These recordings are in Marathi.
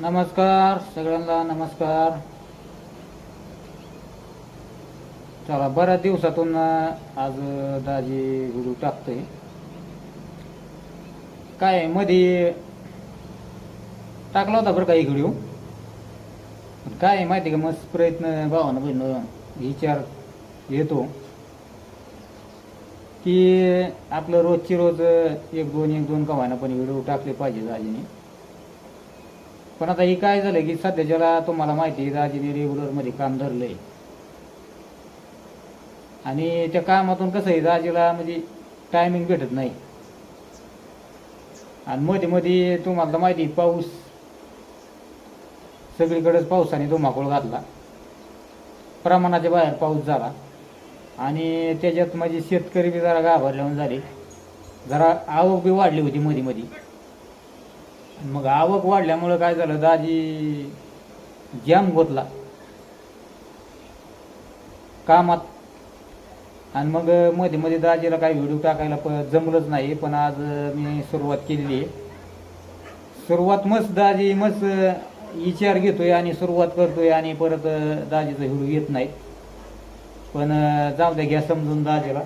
नमस्कार सगळ्यांना नमस्कार. चला बऱ्याच दिवसातून आज दाजी व्हिडिओ टाकतोय. काय मध्ये टाकला होता बरं काही व्हिडिओ? काय आहे माहिती का मस्त प्रयत्न भावानं बहिणं विचार येतो की आपलं रोजची रोज एक दोन एक दोन कमायना पण व्हिडिओ टाकले पाहिजे दाजीने. पण आता हे काय झालं की सध्याच्याला तुम्हाला माहिती आहे दाजीने रेग्युलरमध्ये काम धरलंय. आणि त्या कामातून कसं आहे दाजीला म्हणजे टायमिंग भेटत नाही. आणि मध्ये मध्ये तुम्हाला माहिती पाऊस. सगळीकडेच पावसाने धुमाकूळ घातला. प्रमाणाच्या बाहेर पाऊस झाला. आणि त्याच्यात माझी शेतकरी बी जरा घाबरल्याहून झाले. जरा आवक बी वाढली होती मध्ये मध्ये. मग आवक वाढल्यामुळं काय झालं? दाजी जॅम गोतला कामात. आणि मग मध्ये मध्ये दाजीला काही व्हिडिओ टाकायला प जमलंच नाही पण आज मी सुरुवात केलेली आहे. सुरुवात मस्त दाजी मस्त विचार घेतोय आणि सुरुवात करतोय आणि परत दाजीचा व्हिडिओ येत नाही. पण जाऊ द्या घ्या समजून दाजीला.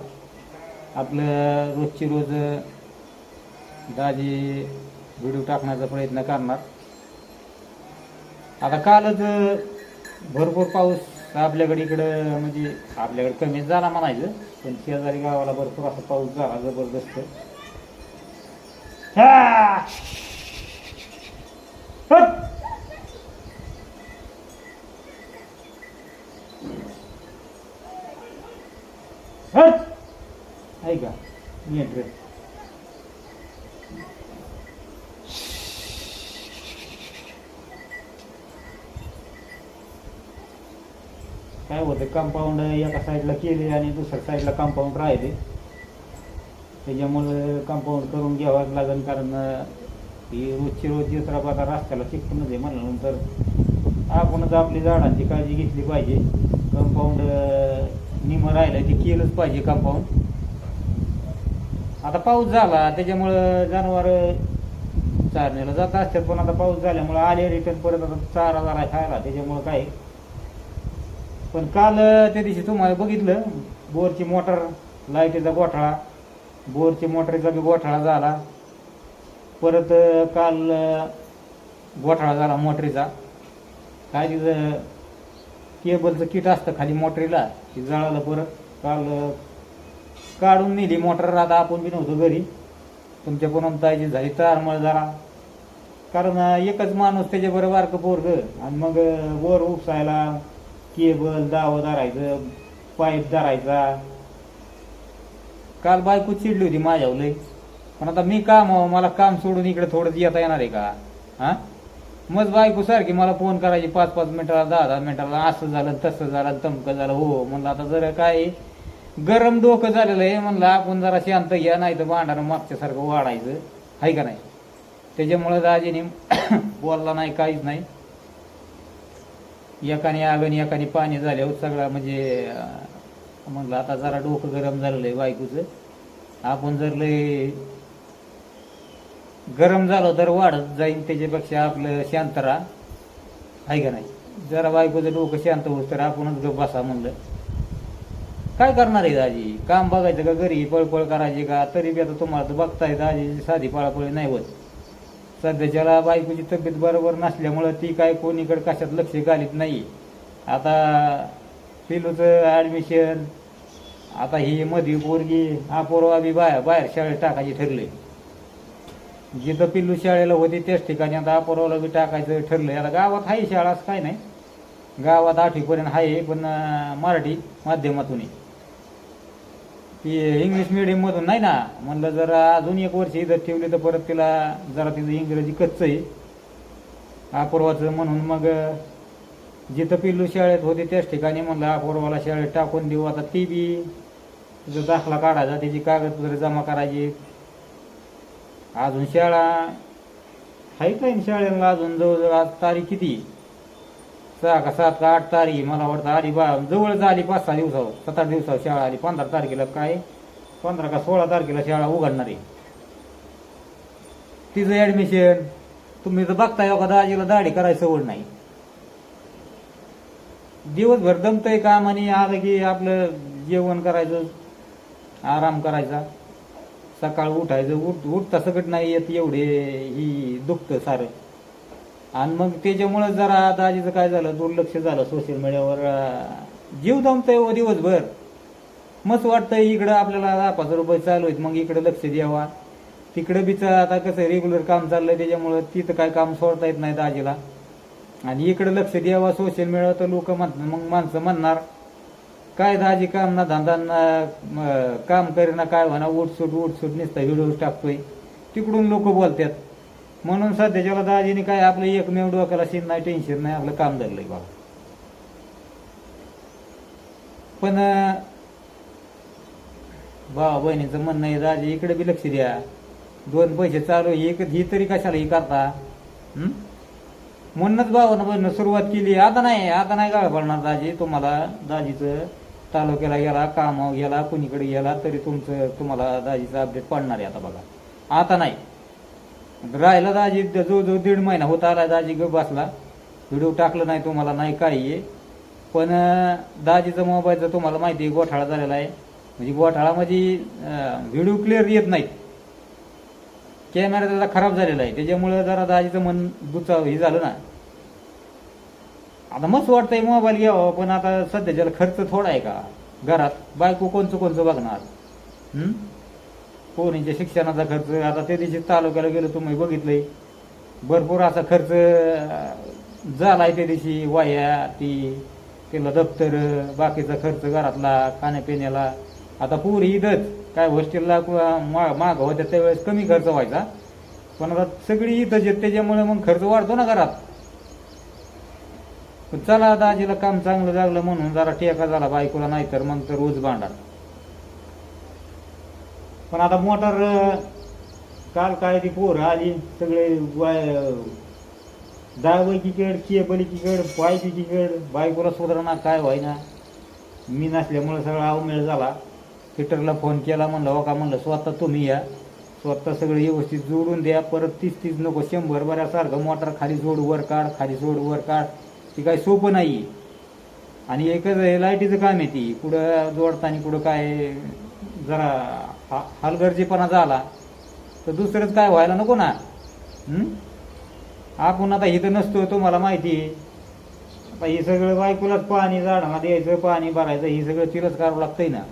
आपलं रोजची रोज दाजी व्हिडिओ टाकण्याचा प्रयत्न करणार आता कालच भरपूर पाऊस आपल्याकडे इकडं म्हणजे आपल्याकडे कमीच झाला म्हणायचं पण शेजारी गावाला भरपूर असा पाऊस झाला जबरदस्त हा! हट! हट! काय होतं कंपाऊंड एका साईडला केले आणि दुसऱ्या साईडला कंपाऊंड राहिले. त्याच्यामुळे कंपाऊंड करून घ्यावंच लागेल कारण ही रोजची रोज दुसरा बघा रस्त्याला चिकटूनच आहे म्हणल्यानंतर आपणच आपली झाडांची काळजी घेतली पाहिजे. कंपाऊंड निम राहिलं ते केलंच पाहिजे कंपाऊंड आता पाऊस झाला त्याच्यामुळं जनावर चारण्याला जात असतात पण आता पाऊस झाल्यामुळं आले रिटर्न परत आता चारा जरा खायला त्याच्यामुळं काय? पण काल त्या दिवशी तुम्हाला बघितलं बोरची मोटर लाईटीचा गोठाळा बोरची मोटरीचा बी गोठाळा झाला. परत काल गोठाळा झाला मोटरीचा. काय तिथं केबलचं किट असतं खाली मोटरीला ती जळालं परत. काल काढून नेली मोटर. आता आपण बी नव्हतो घरी. तुमच्या पुनमताईची झाली. तारमळ जरा. कारण एकच माणूस त्याच्याबरोबर बारकं पोरग. आणि मग वर उपसायला केबल दाव धरायचं पाईप धरायचा. काल बायको चिडली होती माझ्यावर लय पण आता मी काम मला काम सोडून इकडे थोडं येता येणार आहे का? हा? मग बायको सारखी मला फोन करायची पाच पाच मिनिटाला दहा दहा मिनिटाला असं झालं तसं झालं तमकं झालं हो म्हणलं आता जरा काय गरम डोकं झालेलं आहे म्हणलं आपण जरा शांत या नाही तर भांडारं मागच्यासारखं वाढायचं. आहे का नाही? त्याच्यामुळं दाजीने बोलला नाही काहीच नाही. एकाने आग आणि एकाने पाणी झाल्यावर सगळा म्हणजे म्हणलं आता जरा डोकं गरम झालेलं आहे बायकोचं. आपण जर लय गरम झालं तर वाढत जाईल त्याच्यापेक्षा आपलं शांत राहा. आहे का नाही? जरा बायकोचं डोकं शांत होत तर आपणच गप बसा म्हणलं. काय करणार आहे दाजी? काम बघायचं का घरी? पळपळ करायची का? तरी बी आता तुम्हाला तर बघताय दाजी साधी पळापळी नाही होत. सध्याच्याला बायकोची तब्येत बरोबर नसल्यामुळं ती काय कोणीकडे कशात लक्ष घालीत नाही. आता पिलूचं ॲडमिशन आता ही मधी पोरगी अपूर्वा बी बाहेर बाहेर शाळेत टाकायची ठरले जिथं पिल्लू शाळेला होती त्याच ठिकाणी आता अपूर्वाला बी टाकायचं ठरलंय. आता गावात आहे शाळा असं काय नाही. गावात आठवीपर्यंत आहे पण मराठी माध्यमातून आहे. ती इंग्लिश मिडियम मधून नाही ना. म्हणलं जरा अजून एक वर्ष इथं ठेवली तर परत तिला जरा तिचं इंग्रजी कच्च आहे. अपूर्वाचं म्हणून मग जिथं पिल्लू शाळेत होते त्याच ठिकाणी म्हणलं अपूर्वाला शाळेत टाकून देऊ. आता ती बी तिचा दाखला काढायचा त्याची कागदपत्र जमा करायची. अजून शाळा आहे काही शाळेला अजून? जवळजवळ आज तारीख किती? सहा का सात का आठ तारीख मला वाटतं आली बा जवळच आली पाच सहा दिवसावर सात आठ दिवसावर शाळा आली. पंधरा तारखेला काय? पंधरा का सोळा तारखेला शाळा उघडणार आहे. तिचं ॲडमिशन तुम्ही तर बघताय हो का दाजीला दाढी करायची सवड नाही. दिवसभर दमतंय काम आणि आलं की आपलं जेवण करायचं आराम करायचा. सकाळ उठायचं उठ उठता सकट नाही येत एवढे ही दुखतं सारं. आणि मग त्याच्यामुळे जरा दाजीचं काय झालं दुर्लक्ष झालं सोशल मीडियावर जीव जमतंय व हो दिवसभर. मस्त वाटतंय इकडं आपल्याला दहा पाच रुपये चालू आहेत मग इकडं लक्ष द्यावा. तिकडं बीच आता कसं रेग्युलर काम चाललंय त्याच्यामुळं तिथं काय काम सोडता येत नाही दाजीला. आणि इकडं लक्ष द्यावा सोशल मीडियावर तर लोक म्हणतात मग माणसं म्हणणार काय दाजी काम ना धंदा काम करेना काय म्हणा उठसूट उठसूट नुसता व्हिडिओ टाकतोय. तिकडून लोक बोलतात. म्हणून सध्याच्याला दाजीने काय आपलं एकमेव डोक्याला सीन नाही टेन्शन नाही आपलं काम धरलंय बाबा पण भावा बहिणीचं म्हणणं आहे दाजी इकडे बी लक्ष द्या. दोन पैसे चालू एक ही तरी कशाला ही? करता म्हणूनच भावानं बहिणीनं सुरुवात केली. आता नाही आता नाही गाळ पडणार दाजी. तुम्हाला दाजीचं तालुक्याला गेला कामावर गेला कुणीकडे गेला तरी तुमचं तुम्हाला दाजीचं अपडेट पडणार आहे आता बघा. आता नाही. राहिला दाजी जवळजवळ दीड महिना होता आला दाजी ग बसला. व्हिडिओ टाकलं नाही तुम्हाला नाही काही आहे. पण दाजीचा मोबाईलचा तुम्हाला माहिती आहे गोठाळा झालेला आहे. म्हणजे गोठाळामध्ये व्हिडिओ क्लिअर येत नाहीत. कॅमेरा त्याचा खराब झालेला आहे. त्याच्यामुळं जरा दाजीचं मन दुचा हे झालं ना. आता मस्त वाटतंय मोबाईल घ्यावा पण आता सध्याच्याला खर्च थोडा आहे का? घरात बायको कोणचं कोणचं बघणार? पोरींच्या शिक्षणाचा खर्च आता त्या दिवशी तालुक्याला गेलो तुम्ही बघितलंय. भरपूर असा खर्च झाला झालाय त्या दिवशी वाया ती तिला दप्तर बाकीचा खर्च घरातला खाण्यापिण्याला. आता पुरी इथंच काय हॉस्टेलला माग होत्या त्यावेळेस कमी खर्च व्हायचा. पण आता सगळी ईदच येत त्याच्यामुळे मग खर्च वाढतो ना घरात. पण चला दाजीला काम चांगलं लागलं म्हणून जरा टेका झाला बायकोला नाही तर मग तर रोज भांडा पण आता मोटर काल काय ती पोरं आली सगळे वाय- दावकीकड केबलीकीकड पायपीकीकड बायकोला सुधारणा काय व्हायना? मी नसल्यामुळे सगळा अवमेळ झाला. फिटरला फोन केला म्हणलं हो का? म्हणलं स्वतः तुम्ही या. स्वतः सगळं व्यवस्थित जोडून द्या. परत तीस तीस नको शंभर बऱ्यासारखं मोटर खाली जोड वर काढ खाली जोड वर काढ. ती काही सोपं नाही. आणि एकच लाईटीचं काम आहे ती. कुठं जोडताना कुठं काय जरा हा हलगर्जीपणा झाला तर दुसरंच काय व्हायला नको ना? आपण आता इथं नसतो तुम्हाला माहिती आहे. आता हे सगळं बायकोलाच पाणी झाडाला द्यायचं पाणी भरायचं हे सगळं तिलाच करावं लागतंय ना?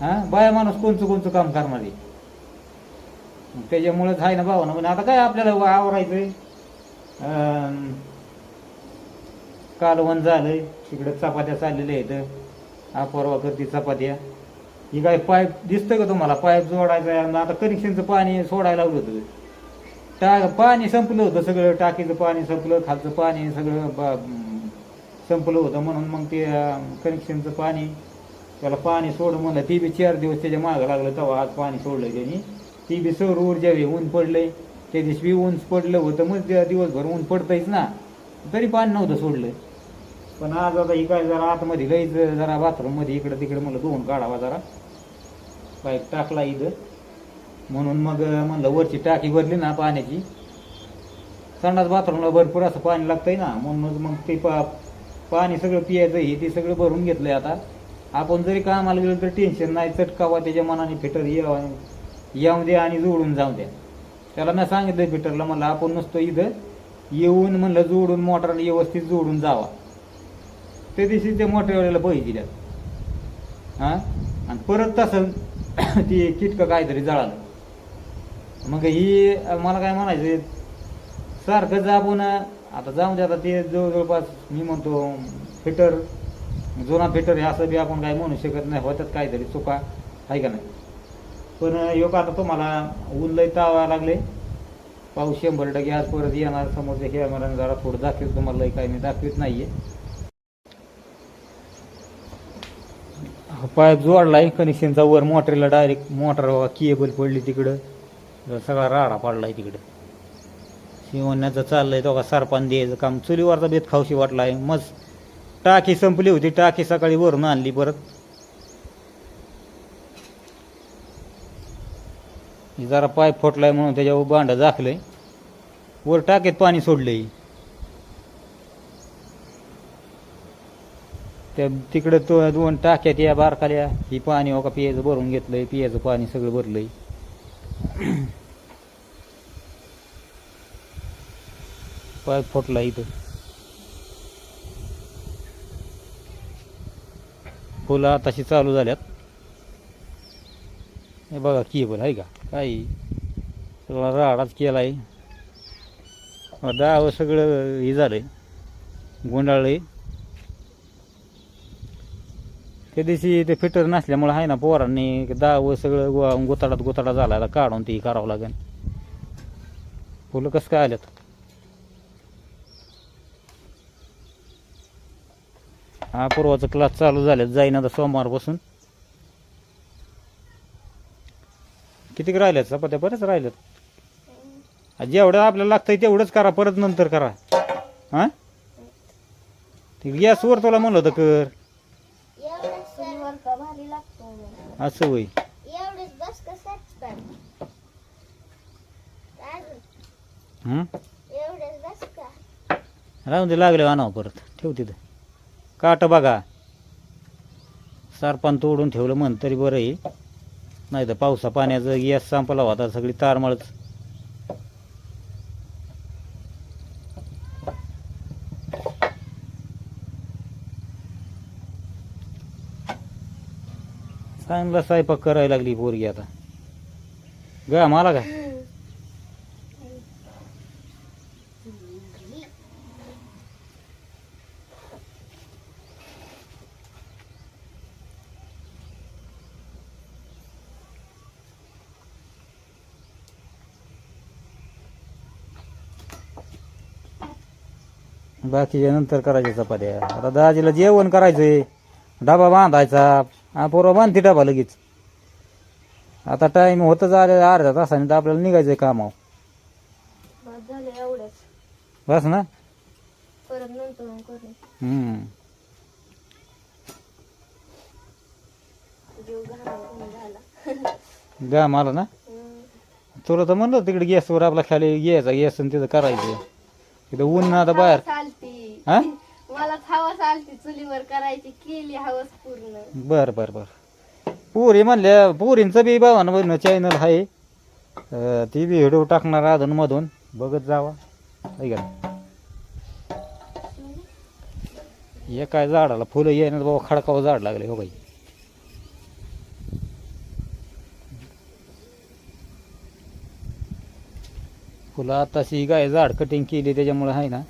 हा? बाया माणूस कोणचं कोणचं काम करणार आहे? त्याच्यामुळेच आहे ना भावना. म्हणजे आता काय आपल्याला आवरायचंय? कालवण झालंय तिकडं चपात्या चाललेल्या आहेत. अपरवा करती चपात्या. ही काय पाईप दिसतंय का तुम्हाला? पाईप जोडायचा आहे आता कनेक्शनचं पाणी सोडायला लावलं होतं. टा पाणी संपलं होतं सगळं टाकीचं पाणी संपलं खालचं पाणी सगळं संपलं होतं. म्हणून मग ते कनेक्शनचं पाणी त्याला पाणी सोड म्हणलं ती बी चार दिवस त्याच्या मागं लागलं तेव्हा आज पाणी सोडलं त्यांनी. ती बी सौर ऊर्जा ऊन पडलंय. त्या दिवशी बी ऊन पडलं होतं मग त्या दिवसभर ऊन पडतंयच ना. तरी पाणी नव्हतं सोडलं. पण आज आता ही काय जरा आतमध्ये लईच जरा बाथरूममध्ये इकडं तिकडं म्हणलं धुवून काढावा जरा. पाईप टाकला इथं. म्हणून मग म्हणलं वरची टाकी भरली ना पाण्याची. संडास बाथरूमला भरपूर असं पाणी लागतंय ना. म्हणूनच मग ते पा पाणी सगळं पियायचं हे ते सगळं भरून घेतलंय आता. आपण जरी कामाला गेलो तर टेन्शन नाही. चटकावा त्याच्या मनाने फिटर येऊ द्या आणि जोडून जाऊ द्या. त्याला मी सांगितलं फिटरला म्हणलं आपण नसतो इथं येऊन म्हणलं जोडून मोटरला व्यवस्थित जोडून जावा. त्या दिवशी ते मोटरवाल्याला पैसे दिल्यात. हां? आणि परत तसं ती किटकं काहीतरी जळालं. मग ही मला काय म्हणायचं सारखं आपण आता जाऊन दे आता ते जवळ जवळपास मी म्हणतो फिटर जुना फिटर हे असं बी आपण काय म्हणू शकत नाही होत्यात काहीतरी चुका आहे का नाही? पण योग आता तुम्हाला ऊन लय तावा लागले. पाऊस शंभर टक्के आज परत येणार समोरच्या कॅमेराने जरा थोडं दाखवत तुम्हाला लय काही मी दाखवत आहे पाईप जोडलाय कनेक्शनचा वर मोटरला डायरेक्ट मोटर केबल पडली तिकडं. सगळा राडा आहे तिकडं. शिवण्याचं चाललंय तो का सरपान द्यायचं काम. चुलीवरचा बेत खावशी आहे मग टाकी संपली होती टाकी सकाळी वरून आणली परत. जरा पाईप फुटलाय म्हणून त्याच्यावर भांडं झाकलंय. वर टाकीत पाणी सोडलंय. त्या तिकडं तो दोन टाक्यात या बारकाल्या ही पाणी हो का पियाचं भरून घेतलंय पियाचं पाणी सगळं भरलंय. पाय फुटला इथं. फुलं आताशी चालू झाल्यात. हे बघा केबल आहे का? काही सगळा राडाच केलाय. दहावं सगळं हे झालंय. गुंडाळलंय. त्या दिवशी ते फिटर नसल्यामुळे आहे ना पोरांनी दहावं सगळं गो- गोताडात गोताडा झाला काढून ती करावं लागेल. फुलं कसं काय आल्यात? हा पूर्वाचा क्लास चालू झाल्यात जाईन आता सोमवारपासून. किती राहिल्यात? चपात्या बरेच राहिल्यात. जेवढं आपल्याला लागतंय तेवढंच करा परत नंतर करा. हा? ते गॅसवर तुला म्हणलं होतं कर. असं होई हं? राहून ते लागले आणावं परत. ठेव तिथं. काट बघा. सारपान तोडून ठेवलं म्हण तरी बरं आहे. नाही तर पावसा पाण्याचं गॅस संपला होता सगळी तारमळच. चांगला स्वयंपाक करायला लागली पोरगी आता. ग मला काय? बाकीच्या नंतर करायच्या चपात्या. आता दाजीला जेवण करायचंय. डबा बांधायचा. हा पोरं बांधते डबा लगेच. आता टाइम होतच आले अर्ध्या तासाने तर आपल्याला निघायचंय कामावर. बस झालं एवढंच. बस ना? परत नंतर मग करू. हम्म. जीव घालून झाला गा मला ना? हम्म. तुला तर म्हणलं तिकडे गॅसवर आपला खाली घ्यायचा गॅस आणि तिथं करायचं. तिथं ऊन ना आता बाहेर. चालती. हा? मला हवस आलती चुलीवर करायची केली हवस पूर्ण. बर बर बर. पुरी म्हणल्या पुरींचं बी भावानं चॅनल आहे अं, ती बी व्हिडिओ टाकणार अधून मधून. बघत जावा. ऐका का हे काय झाडाला फुलं येणार बाबा खडकावं झाड लागले हो बाई. फुलं आताशी काय झाड कटिंग केली त्याच्यामुळे आहे ना.